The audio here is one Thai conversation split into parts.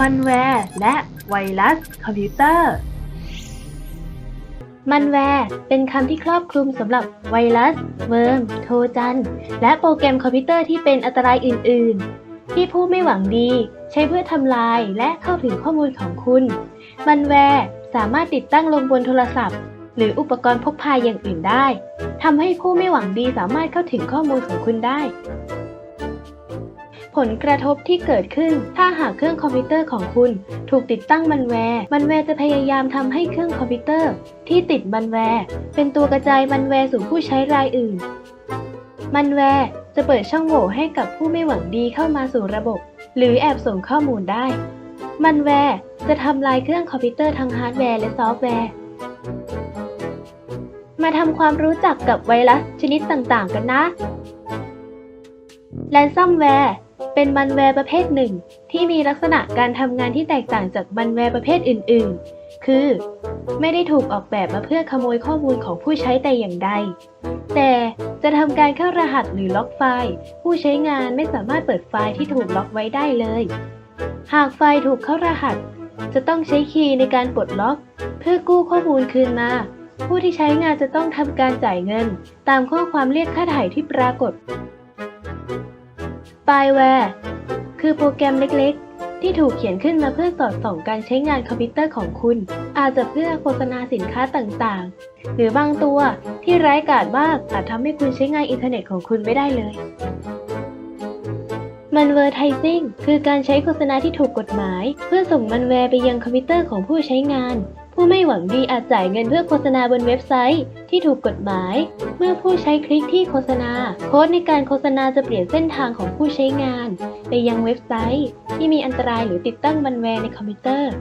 มันแวร์และไวรัสคอมพิวเตอร์ มันแวร์เป็นคำที่ครอบคลุมสำหรับไวรัส เวิร์ม โทจัน และโปรแกรมคอมพิวเตอร์ที่เป็นอันตรายอื่น ๆ ที่ผู้ไม่หวังดี ใช้เพื่อทำลายและเข้าถึงข้อมูลของคุณ มันแวร์สามารถติดตั้งลงบนโทรศัพท์ หรืออุปกรณ์พกพาอย่างอื่นได้ทำให้ผู้ไม่หวังดีสามารถเข้าถึงข้อมูลของคุณได้ ผลกระทบที่เกิดขึ้น ถ้าหากเครื่องคอมพิวเตอร์ของคุณ ถูกติดตั้งมันแวร์มันแวร์จะพยายามทำให้เครื่องคอมพิวเตอร์ ที่ติดมันแวร์เป็นตัวกระจายมันแวร์สู่ผู้ใช้รายอื่น มันแวร์จะเปิดช่องโหว่ให้กับผู้ไม่หวังดีเข้ามาสู่ระบบ หรือแอบส่งข้อมูลได้ มันแวร์จะทำลายเครื่องคอมพิวเตอร์ทั้งฮาร์ดแวร์และซอฟต์แวร์มาทำความรู้จักกับไวรัสชนิดต่าง ๆ กันนะแ a นซัมแวร์ เป็นมันแวร์ประเภทหนึ่ง ที่มีลักษณะการทำงานที่แตกต่างจากมันแวร์ประเภทอื่น ๆ คือ ไม่ได้ถูกออกแบบมาเพื่อขโมยข้อมูลของผู้ใช้แต่อย่างใด แต่จะทำการเข้ารหัสหรือล็อกไฟล์ ผู้ใช้งานไม่สามารถเปิดไฟล์ที่ถูกล็อกไว้ได้เลย หากไฟล์ถูกเข้ารหัส จะต้องใช้คีย์ในการปลดล็อก เพื่อกู้ข้อมูลคืนมาผู้ที่ใช้งานจะต้องทำการจ่ายเงิน ตามข้อความเรียกค่าถ่ายที่ปรากฏ Spyware คือโปรแกรมเล็กๆ ที่ถูกเขียนขึ้นมาเพื่อสอดส่องการใช้งานคอมพิวเตอร์ของคุณ อาจจะเพื่อโฆษณาสินค้าต่างๆ หรือบางตัวที่ร้ายกาจมากอาจทำให้คุณใช้งานอินเทอร์เน็ตของคุณไม่ได้เลยมันเวอร์ไทซิ่งคือการใช้โฆษณาที่ถูกกฎหมาย เพื่อส่งมันแวร์ไปยังคอมพิวเตอร์ของผู้ใช้งาน ผู้ไม่หวังดีอาจจ่ายเงินเพื่อโฆษณาบนเว็บไซต์ ที่ถูกกฎหมาย เมื่อผู้ใช้คลิกที่โฆษณา โค้ดในการโฆษณาจะเปลี่ยนเส้นทางของผู้ใช้งาน ไปยังเว็บไซต์ ที่มีอันตรายหรือติดตั้งมันแวร์ในคอมพิวเตอร์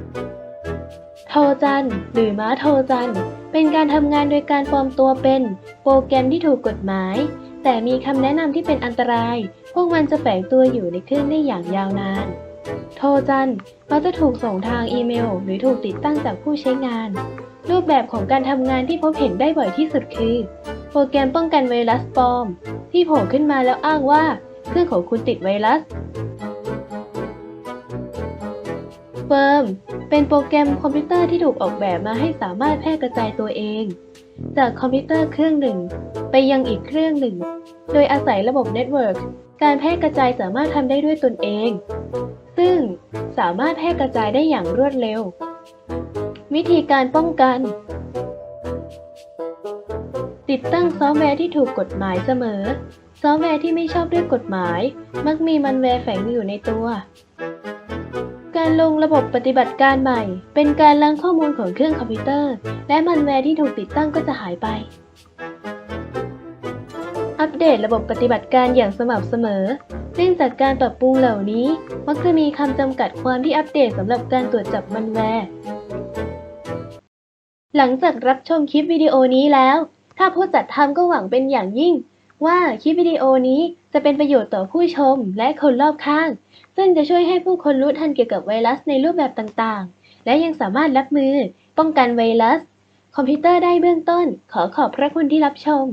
โทจัน หรือม้าโทจัน เป็นการทำงานโดยการปลอมตัวเป็น โปรแกรมที่ถูกกฎหมาย แต่มีคำแนะนำที่เป็นอันตราย พวกมันจะแฝงตัวอยู่ในเครื่องได้อย่างยาวนาน โทรจันมักจะถูกส่งทางอีเมล หรือถูกติดตั้งจากผู้ใช้งาน รูปแบบของการทำงานที่พบเห็นได้บ่อยที่สุดคือ โปรแกรมป้องกันไวรัสปลอม ที่โผล่ขึ้นมาแล้วอ้างว่าเครื่องของคุณติดไวรัสเฟิร์มเป็นโปรแกรมคอมพิวเตอร์ที่ถูกออกแบบมาให้สามารถแพร่กระจายตัวเอง จากคอมพิวเตอร์เครื่องหนึ่ง ไปยังอีกเครื่องหนึ่ง โดยอาศัยระบบเน็ตเวิร์กการแพร่กระจายสามารถทำได้ด้วยตนเอง สามารถแพร่กระจายได้อย่างรวดเร็ว วิธีการป้องกัน ติดตั้งซอฟต์แวร์ที่ถูกกฎหมายเสมอ ซอฟต์แวร์ที่ไม่ชอบด้วยกฎหมาย มักมีมันแวร์แฝงอยู่ในตัว การลงระบบปฏิบัติการใหม่ เป็นการล้างข้อมูลของเครื่องคอมพิวเตอร์ และมันแวร์ที่ถูกติดตั้งก็จะหายไปอัปเดตระบบปฏิบัติการอย่างสม่ำเสมอ เนื่องจากการปรับปรุงเหล่านี้ มักจะมีคำจำกัดความที่อัปเดตสำหรับการตรวจจับมันแวร์ หลังจากรับชมคลิปวิดีโอนี้แล้ว ถ้าผู้จัดทำก็หวังเป็นอย่างยิ่ง ว่าคลิปวิดีโอนี้จะเป็นประโยชน์ต่อผู้ชมและคนรอบข้าง ซึ่งจะช่วยให้ผู้คนรู้ทันเกี่ยวกับไวรัสในรูปแบบต่างๆ และยังสามารถรับมือ ป้องกันไวรัส คอมพิวเตอร์ได้เบื้องต้น ขอขอบพระคุณที่รับชม